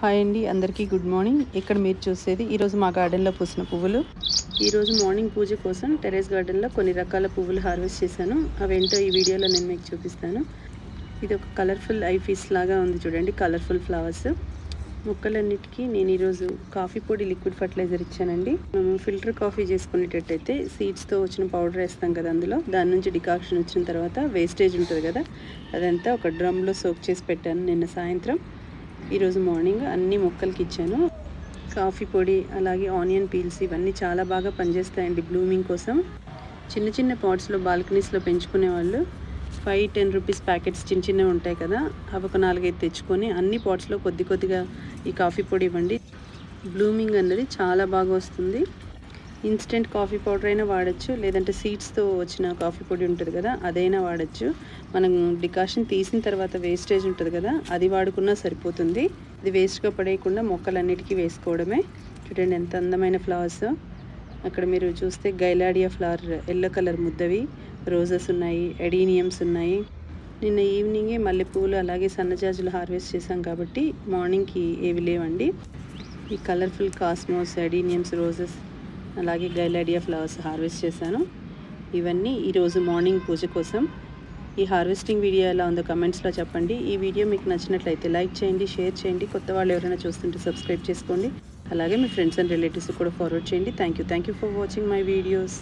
Hi అండి అందరికీ good morning. ఇక్కడ మీరు చూసేది ఈరోజు మా గార్డెన్లో పూసిన పువ్వులు. ఈరోజు మార్నింగ్ పూజ కోసం టెరెస్ గార్డెన్లో కొన్ని రకాల పువ్వులు హార్వెస్ట్ చేశాను. అవేంటో ఈ వీడియోలో నేను మీకు చూపిస్తాను. ఇది ఒక కలర్ఫుల్ ఐ లాగా ఉంది చూడండి కలర్ఫుల్ ఫ్లవర్స్. మొక్కలన్నిటికీ నేను ఈరోజు కాఫీ పొడి లిక్విడ్ ఫర్టిలైజర్ ఇచ్చానండి. మేము ఫిల్టర్ కాఫీ చేసుకునేటట్టయితే సీడ్స్తో వచ్చిన పౌడర్ వేస్తాం కదా అందులో. దాని నుంచి డికాక్షన్ వచ్చిన తర్వాత వేస్టేజ్ ఉంటుంది కదా అదంతా ఒక డ్రమ్లో సోక్ చేసి పెట్టాను నిన్న సాయంత్రం. ఈరోజు మార్నింగ్ అన్ని మొక్కలకి ఇచ్చాను. కాఫీ పొడి అలాగే ఆనియన్ పీల్స్ ఇవన్నీ చాలా బాగా పనిచేస్తాయండి బ్లూమింగ్ కోసం. చిన్న చిన్న పాట్స్లో బాల్కనీస్లో పెంచుకునే వాళ్ళు ఫైవ్ టెన్ రూపీస్ ప్యాకెట్స్ చిన్న చిన్నవి ఉంటాయి కదా అవి ఒక నాలుగైదు తెచ్చుకొని అన్ని పాట్స్లో కొద్ది కొద్దిగా ఈ కాఫీ పొడి ఇవ్వండి. బ్లూమింగ్ అన్నది చాలా బాగా వస్తుంది. ఇన్స్టెంట్ కాఫీ పౌడర్ అయినా వాడచ్చు లేదంటే సీడ్స్తో వచ్చిన కాఫీ పొడి ఉంటుంది కదా అదైనా వాడచ్చు. మనం డికాషన్ తీసిన తర్వాత వేస్టేజ్ ఉంటుంది కదా అది వాడుకున్నా సరిపోతుంది. ఇది వేస్ట్గా పడేయకుండా మొక్కలన్నిటికీ వేసుకోవడమే. చూడండి ఎంత అందమైన ఫ్లవర్స్. అక్కడ మీరు చూస్తే గైలాడియా ఫ్లవర్ ఎల్లో కలర్ ముద్దవి రోజెస్ ఉన్నాయి ఎడీనియమ్స్ ఉన్నాయి. నిన్న ఈవినింగే మల్లెపూలు అలాగే సన్నజాజులు హార్వెస్ట్ చేశాం కాబట్టి మార్నింగ్కి ఏవి లేవండి. ఈ కలర్ఫుల్ కాస్మోస్ ఎడీనియమ్స్ రోజెస్ అలాగే గైలాడియా ఫ్లవర్స్ హార్వెస్ట్ చేశాను. ఇవన్నీ ఈరోజు మార్నింగ్ పూజ కోసం. ఈ హార్వెస్టింగ్ వీడియో ఎలా ఉందో కమెంట్స్లో చెప్పండి. ఈ వీడియో మీకు నచ్చినట్లయితే లైక్ చేయండి షేర్ చేయండి. కొత్త వాళ్ళు ఎవరైనా చూస్తుంటే సబ్స్క్రైబ్ చేసుకోండి. అలాగే మీ ఫ్రెండ్స్ అండ్ రిలేటివ్స్ కూడా ఫార్వర్డ్ చేయండి. Thank you thank you for watching my videos.